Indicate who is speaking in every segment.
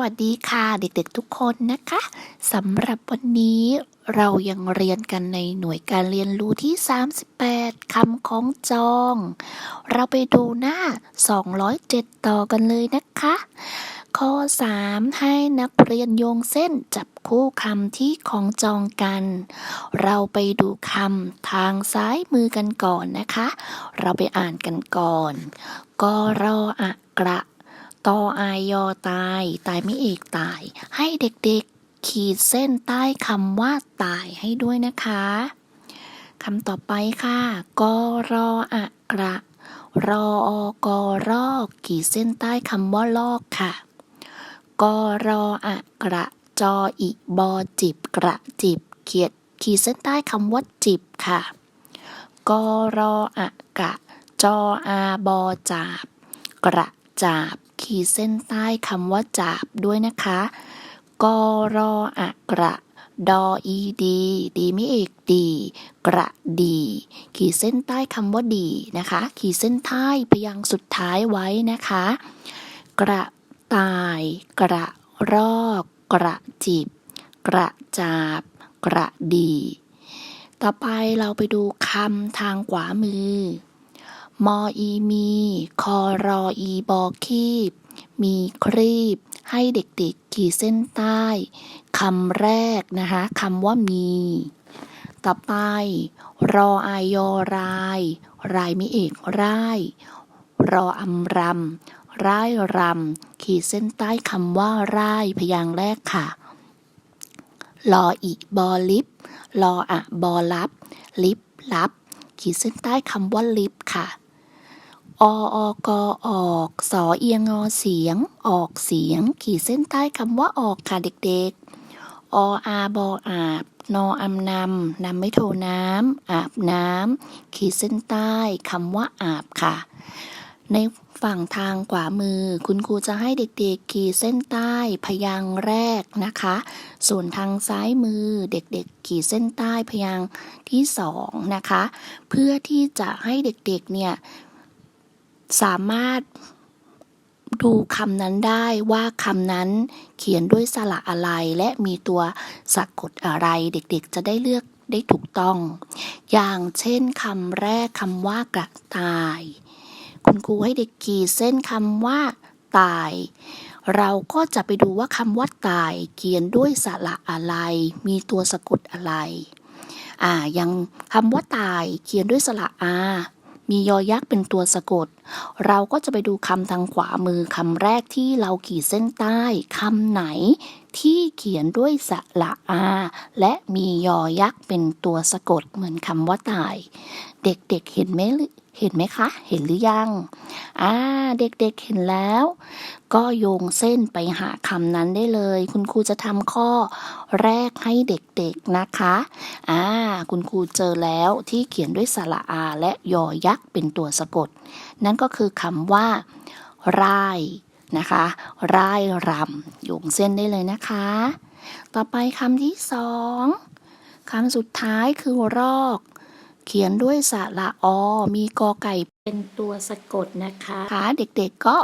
Speaker 1: สวัสดีค่ะเด็กๆทุกคนนะคะสำหรับวันนี้เรายังเรียนกันในหน่วยการเรียนรู้ที่ 38 คำของจอง เราไปดูหน้า 207 ต่อกันเลยนะคะ ข้อ 3 ให้นักเรียนโยงเส้นจับคู่คำที่ของจองกัน เราไปดูคำทางซ้ายมือกันก่อนนะคะ เราไปอ่านกันก่อนกรออะกระ ออายอตาย ตายไม่เอกตาย ให้เด็กๆ ขีดเส้นใต้คำว่าตายให้ด้วยนะคะคำต่อไปค่ะกรออะกระรออกรอขีดเส้นใต้คำว่าลอกค่ะกรออะกระ จออิบอจิบกระจิบเขียดขีดเส้นใต้คำว่าจิบค่ะกรออะกะ จออาบอจาบ กระจาบ ขีดเส้นใต้คำว่าจาบด้วยนะคะกรออะกระดออีดี ดีไม่เอกดี กระดี ขีดเส้นใต้คำว่าดีนะคะ ขีดเส้นใต้พยางสุดท้ายไว้นะคะ กระตาย กระรอก กระจิบ กระจาบ กระดี ต่อไปเราไปดูคำทางขวามือ มออีมี คอรออีบอคีบ มีครีบ ให้เด็กๆขีดเส้นใต้คำแรกนะคะคำว่ามี ต่อไป รออายอราย รายม่เอกร่าย รออำรำร่ายรำขีดเส้นใต้คำว่าร่ายพยางค์แรกค่ะลออีบอลิฟรออะบอลับ ลิฟลับ ขีดเส้นใต้คำว่าลิฟค่ะ อออกออกสอเอียงอเสียง ออกเสียง ขีดเส้นใต้คำว่าออกค่ะเด็กๆ ออาบออาบ นออำนำนำไม่โทน้ำอาบน้ำขีดเส้นใต้คำว่าอาบค่ะ ในฝั่งทางขวามือ คุณครูจะให้เด็กๆ ขีดเส้นใต้พยางแรกนะคะ ส่วนทางซ้ายมือเด็กๆ ขีดเส้นใต้พยางที่สองนะคะ เพื่อที่จะให้เด็กๆเนี่ย สามารถดูคำนั้นได้ว่าคำนั้นเขียนด้วยสระอะไรและมีตัวสะกดอะไรเด็กๆ จะได้เลือกได้ถูกต้อง อย่างเช่นคำแรกคำว่ากระต่าย คุณครูให้เด็กขีดเส้นคำว่าตาย เราก็จะไปดูว่าคำว่าตาย เขียนด้วยสระอะไร มีตัวสะกดอะไร อ่าอย่างคำว่าตายเขียนด้วยสระอา มียอยักษ์เป็นตัวสะกด เราก็จะไปดูคำทางขวามือคำแรกที่เราขีดเส้นใต้คำไหนที่เขียนด้วยสระอา และมียอยักษ์เป็นตัวสะกดเหมือนคำว่าตาย เด็กๆเห็นไหม เห็นไหมคะ เห็นหรือยัง อ่า เด็กๆเห็นแล้ว ก็โยงเส้นไปหาคำนั้นได้เลย คุณครูจะทำข้อแรกให้เด็กๆนะคะ อ่า คุณครูเจอแล้วที่เขียนด้วยสระอาและยอยักษ์เป็นตัวสะกด นั่นก็คือคำว่าร่ายนะคะร่ายรำโยงเส้นได้เลยนะคะ ต่อไปคำที่สองคำสุดท้ายคือรอก เขียนด้วยสระอมีกอไก่เป็นตัวสะกดนะคะค่ะเด็กๆก็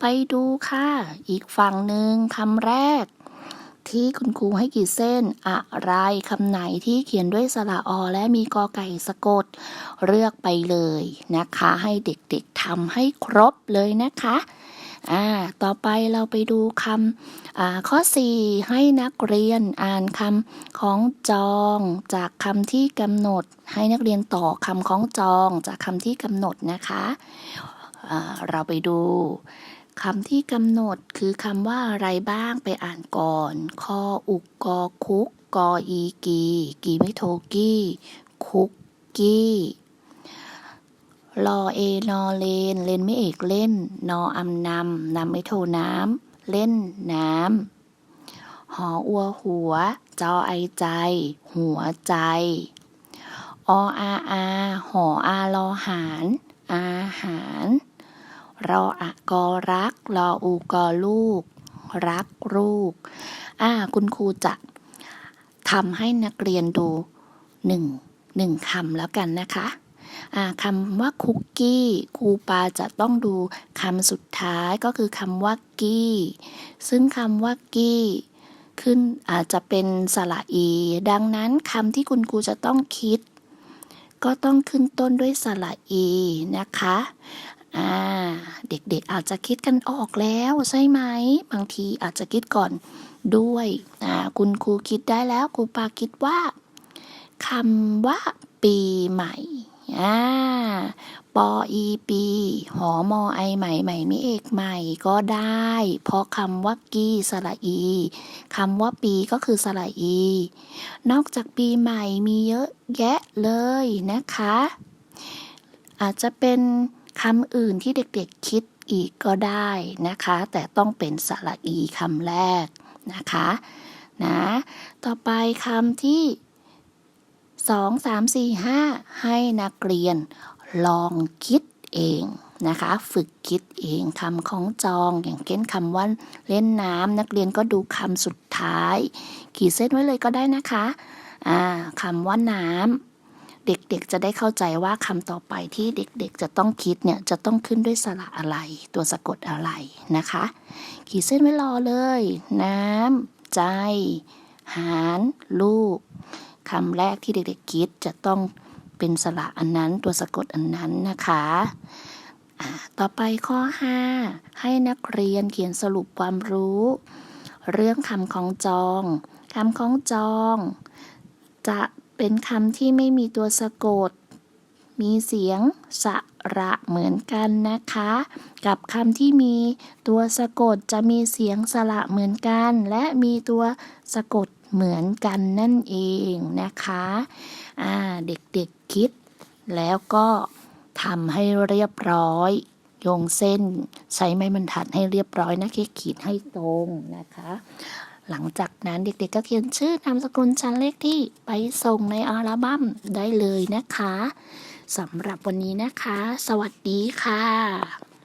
Speaker 1: ไปดูค่ะ อีกฝั่งหนึ่งคำแรก ที่คุณครูให้กี่เส้น อะไรคำไหนที่เขียนด้วยสระอและมีกอไก่สะกด เลือกไปเลยนะคะ ให้เด็กๆทำให้ครบเลยนะคะ อ่าต่อไปเราไปดูคำอ่าข้อ 4 ให้นักเรียนอ่านคำของจองจากคำที่กำหนด ให้นักเรียนต่อคำของจองจากคำที่กำหนดนะคะอ่าเราไปดูคำที่กำหนดคือคำว่าอะไรบ้างไปอ่านก่อน คออุกกอคุกกออีกี กีไม่โทกี้ คุกกี้ รอเอนอเลน เลนไม่เอกเล่น นออำนำนำไม่โทน้ำ เล่นน้ำ หออัวหัว จอไอใจ หัวใจ ออาอาหออารอหาร อาหาร รออะกอรัก รออูกอลูก รักลูก อ่า คุณครูจะทำให้นักเรียนดูหนึ่งหนึ่งคำแล้วกันนะคะ คำว่าคุกกี้ครูปาจะต้องดูคำสุดท้ายก็คือคำว่ากี้ ซึ่งคำว่ากี้ขึ้นอาจจะเป็นสระอี ดังนั้นคำที่คุณครูจะต้องคิด ก็ต้องขึ้นต้นด้วยสระอีนะคะอ่าเด็กๆอาจจะคิดกันออกแล้วใช่ไหม บางทีอาจจะคิดก่อนด้วยอ่าคุณครูคิดได้แล้วครูปาคิดว่าคำว่าปีใหม่ อ่าปออีปีหอมอไอใหม่ใหม่ม่เอกใหม่ก็ได้ เพราะคำว่ากีสระอีคำว่าปีก็คือสระอี นอกจากปีใหม่มีเยอะแยะเลยนะคะ อาจจะเป็นคำอื่นที่เด็กๆคิดอีกก็ได้นะคะ แต่ต้องเป็นสระอีคำแรกนะคะนะต่อไปคำที่ 2 3 4 5 ให้นักเรียนลองคิดเองนะคะ ฝึกคิดเองคำของจองอย่างเช่นคำว่าเล่นน้ำนักเรียนก็ดูคำสุดท้าย ขีดเส้นไว้เลยก็ได้นะคะอ่าคำว่าน้ำเด็กๆจะได้เข้าใจว่าคำต่อไปที่เด็กๆจะต้องคิดเนี่ยจะต้องขึ้นด้วยสระอะไรตัวสะกดอะไรนะคะ ขีดเส้นไว้รอเลย น้ำใจ หาร ลูก คำแรกที่เด็กๆคิดจะต้องเป็นสระอันนั้นตัวสะกดอันนั้นนะคะต่อไปข้อ 5 ให้นักเรียนเขียนสรุปความรู้ เรื่องคำของจองคำของจอง จะเป็นคำที่ไม่มีตัวสะกด มีเสียงสระเหมือนกันนะคะ กับคำที่มีตัวสะกดจะมีเสียงสระเหมือนกัน และมีตัวสะกด เหมือนกันนั่นเองนะคะอ่าเด็กๆคิด แล้วก็ทำให้เรียบร้อย โยงเส้นใช้ไม้บรรทัดให้เรียบร้อยนะขีดให้ตรงนะคะ หลังจากนั้นเด็กๆก็เขียนชื่อนามสกุลชั้นเลขที่ไปส่งในอัลบั้มได้เลยนะคะสำหรับวันนี้นะคะ สวัสดีค่ะ